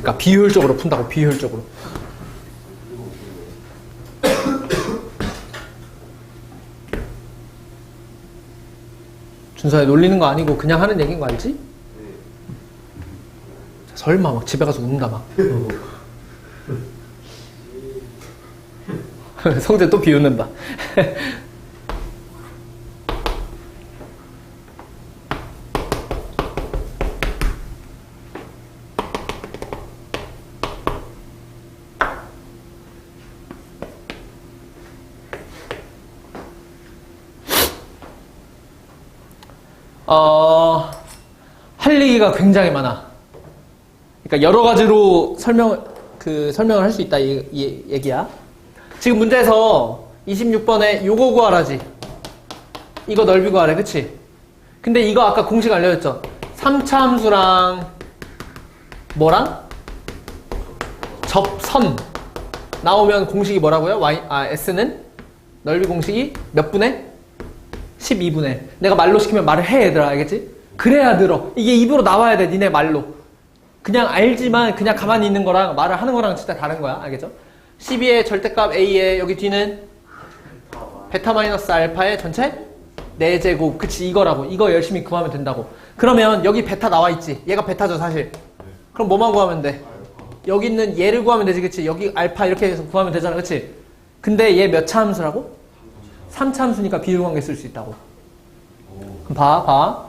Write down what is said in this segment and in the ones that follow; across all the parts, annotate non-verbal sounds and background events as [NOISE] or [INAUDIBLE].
그러니까 비효율적으로 푼다고 비효율적으로. 준서야 놀리는 거 아니고 그냥 하는 얘기인 거 알지? 설마 막 집에 가서 운다 막. [LAUGHS] 성재 또 비웃는다. [LAUGHS] 어, 할 얘기가 굉장히 많아. 그러니까 여러 가지로 설명, 그 설명을 할 수 있다 이, 이 얘기야. 지금 문제에서 26번에 요거 구하라지. 이거 넓이 구하래, 그치? 근데 이거 아까 공식 알려줬죠? 3차 함수랑 뭐랑? 접선 나오면 공식이 뭐라고요? y, 아, s는 넓이 공식이 몇 분의? 12분의. 내가 말로 시키면 말을 해, 얘들아. 알겠지? 그래야 늘어. 이게 입으로 나와야 돼, 니네 말로. 그냥 알지만 그냥 가만히 있는 거랑 말을 하는 거랑 진짜 다른 거야. 알겠죠? 12의 절대값 A의 여기 뒤는 베타 마이너스 알파의 전체 4제곱. 그치, 이거라고. 이거 열심히 구하면 된다고. 그러면 여기 베타 나와 있지. 얘가 베타죠, 사실. 그럼 뭐만 구하면 돼? 여기 있는 얘를 구하면 되지, 그치? 여기 알파 이렇게 해서 구하면 되잖아, 그치? 근데 얘 몇 차 함수라고? 3차 함수니까 비율관계 쓸 수 있다고. 그럼 봐, 봐.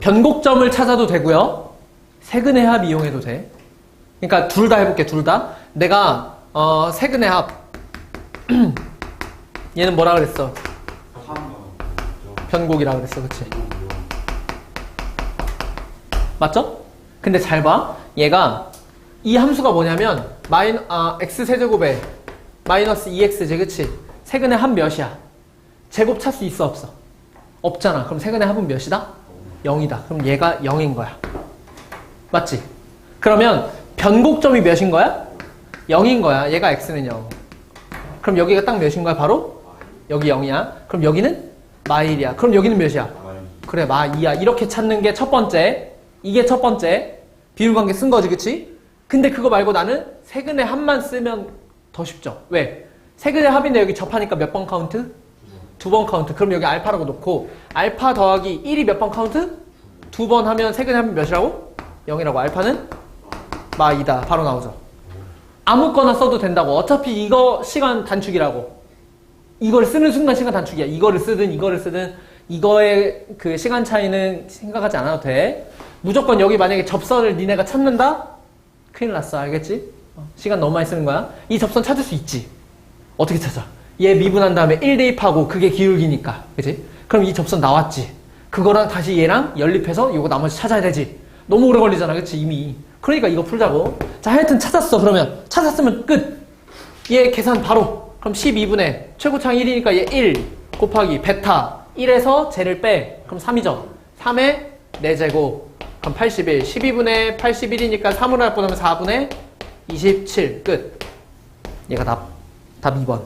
변곡점을 찾아도 되고요. 세근의 합 이용해도 돼. 그러니까 둘 다 해볼게, 둘 다. 내가 어, 세근의 합. [CLEARS THROAT] 얘는 뭐라 그랬어? 변곡이라 그랬어, 그치? 맞죠? 근데 잘 봐. 얘가 이 함수가 뭐냐면 마이너 아 x 세제곱에 마이너스 2x제 그치? 세근의 합 몇이야? 제곱 찾수 있어 없어? 없잖아. 그럼 세근의 합은 몇이다? 0이다. 그럼 얘가 0인 거야. 맞지? 그러면 변곡점이 몇인 거야? 0인 거야. 얘가 x는 0. 그럼 여기가 딱 몇인 거야? 바로? 여기 0이야. 그럼 여기는 마1이야. 그럼 여기는 몇이야? 그래 마 2야. 이렇게 찾는 게 첫 번째. 이게 첫 번째. 비율관계 쓴 거지 그치? 근데 그거 말고 나는 세근의 합만 쓰면 더 쉽죠. 왜? 세 근의 합인데 여기 접하니까 몇 번 카운트? 두 번 카운트. 그럼 여기 알파라고 놓고 알파 더하기 1이 몇 번 카운트? 두 번 하면 세 근의 합이 몇이라고? 0이라고. 알파는 마2다. 바로 나오죠. 아무거나 써도 된다고. 어차피 이거 시간 단축이라고. 이걸 쓰는 순간 시간 단축이야. 이거를 쓰든 이거를 쓰든 이거의 그 시간 차이는 생각하지 않아도 돼. 무조건 여기 만약에 접선을 니네가 찾는다? 큰일 났어. 알겠지? 어, 시간 너무 많이 쓰는 거야. 이 접선 찾을 수 있지. 어떻게 찾아? 얘 미분한 다음에 1 대입하고 그게 기울기니까. 그지? 그럼 이 접선 나왔지. 그거랑 다시 얘랑 연립해서 이거 나머지 찾아야 되지. 너무 오래 걸리잖아. 그치? 이미. 그러니까 이거 풀자고. 자, 하여튼 찾았어. 그러면. 찾았으면 끝. 얘 계산 바로. 그럼 12분의 최고창 1이니까 얘 1 곱하기 베타 1에서 쟤를 빼. 그럼 3이죠. 3에 4제곱. 그럼 81. 12분의 81이니까 3으로 할 뻔하면 4분의 27. 끝. 얘가 답. 답 2번.